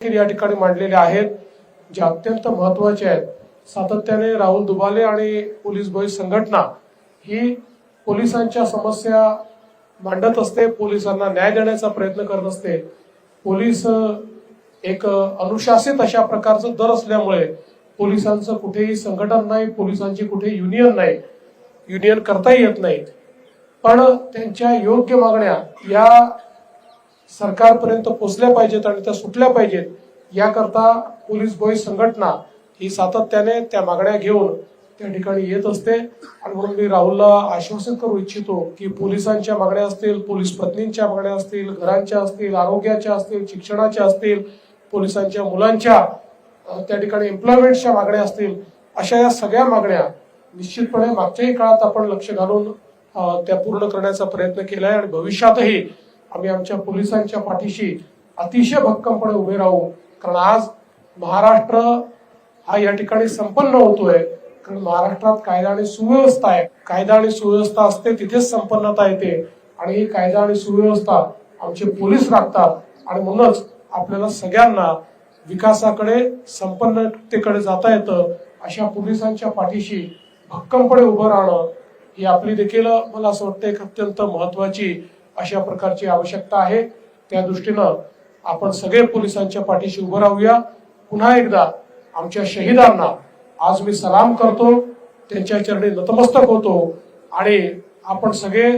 देखील या ठिकाणी मांडलेले आहेत जे अत्यंत महत्त्वाचे आहेत. सातत्याने राहुल दुबाले आणि पोलीस बॉय संघटना ही पोलिसांच्या समस्या मांडत असते पोलिसांना न्याय देण्याचा प्रयत्न करत असते. पोलीस एक अनुशासित अशा प्रकारचं दर असल्यामुळे पोलिसांचं कुठेही संघटन नाही पोलिसांची कुठे युनियन नाही युनियन करता येत नाहीत पण त्यांच्या योग्य मागण्या या सरकारपर्यंत पोचल्या पाहिजेत आणि त्या सुटल्या पाहिजेत याकरता पोलीस बॉय संघटना ही सातत्याने त्या मागण्या घेऊन त्या ठिकाणी येत असते. आणि म्हणून मी राहुलला आश्वासित करू इच्छितो की पोलिसांच्या मागण्या असतील पोलीस पत्नींच्या मागण्या असतील घरांच्या असतील आरोग्याच्या असतील शिक्षणाच्या असतील पोलिसांच्या मुलांच्या त्या ठिकाणी एम्प्लॉयमेंटच्या मागण्या असतील अशा या सगळ्या मागण्या निश्चितपणे मागच्याही काळात आपण लक्ष घालून त्या पूर्ण करण्याचा प्रयत्न केला आहे आणि भविष्यातही आम्ही आमच्या पोलिसांच्या पाठीशी अतिशय भक्कमपणे उभे राहू. कारण आज महाराष्ट्र हा या ठिकाणी संपन्न होतोय. कारण महाराष्ट्रात कायदा आणि सुव्यवस्था आहे. कायदा आणि सुव्यवस्था असते तिथेच संपन्नता येते. आणि ही कायदा आणि सुव्यवस्था आमचे पोलीस राखतात. आणि म्हणूनच आपल्याला सगळ्यांना विकासाकडे संपन्नतेकडे जाता येतं. अशा पोलिसांच्या पाठीशी भक्कमपणे उभं राहणं ही आपली देखील मला असं वाटतं एक अत्यंत महत्वाची अशा प्रकारची आवश्यकता आहे. त्या दृष्टीनं आपण सगळे पोलिसांच्या पाठीशी उभं राहूया. पुन्हा एकदा आमच्या शहीदांना आज मी सलाम करतो. त्यांच्या चरणी नतमस्तक होतो. आणि आपण सगळे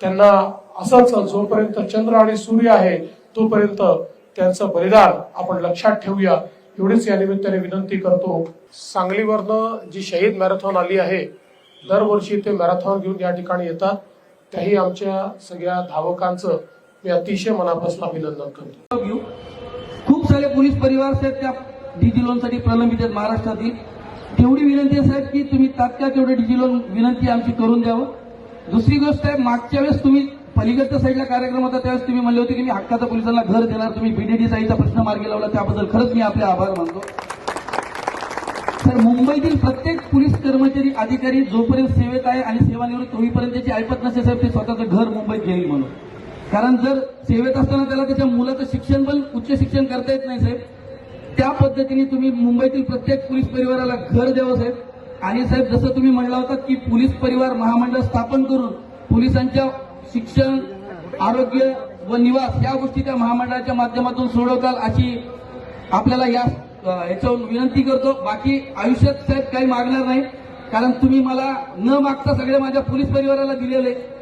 त्यांना असंच जोपर्यंत चंद्र आणि सूर्य आहे तोपर्यंत त्यांचं बलिदान आपण लक्षात ठेवूया. एवढीच या निमित्ताने विनंती करतो. सांगलीवरनं जी शहीद मॅरेथॉन आली आहे दरवर्षी ते मॅरेथॉन घेऊन या ठिकाणी येतात. त्याही आमच्या सगळ्या धावकांचं मी अतिशय मनापासून अभिनंदन करतो. खूप सारे पोलीस परिवार साहेब त्या डीजी लोनसाठी प्रलंबित आहेत महाराष्ट्रातील तेवढी विनंती आहे साहेब की तुम्ही तात्काळ तेवढे डीजी लोन विनंती आमची करून द्यावं. दुसरी गोष्ट आहे मागच्या वेळेस तुम्ही पलीकडच्या साईडला कार्यक्रम होता त्यावेळेस तुम्ही म्हणले होते की मी हक्काचा पोलिसांना घर देणार तुम्ही बीडीडी साईडचा प्रश्न मार्गी लावला त्याबद्दल खरंच मी आपले आभार मानतो. तर मुंबईतील प्रत्येक पोलीस कर्मचारी अधिकारी जोपर्यंत सेवेत आहे आणि सेवानिवृत्त होईपर्यंत त्याची ऐपत नसते साहेब ते स्वतःचं घर मुंबईत घेईल म्हणून. कारण जर सेवेत असताना त्याला त्याच्या मुलाचं शिक्षण पण उच्च शिक्षण करता येत नाही साहेब त्या पद्धतीने तुम्ही मुंबईतील प्रत्येक पोलीस परिवाराला घर द्यावं साहेब. आणि साहेब जसं तुम्ही म्हणला होता की पोलीस परिवार महामंडळ स्थापन करून पोलिसांच्या शिक्षण आरोग्य व निवास या गोष्टी त्या महामंडळाच्या माध्यमातून सोडवताल अशी आपल्याला या याच्यावर विनंती करतो. बाकी आयुष्यात साहेब काही मागणार नाही. कारण तुम्ही मला न मागता सगळे माझ्या पोलीस परिवाराला दिलेले.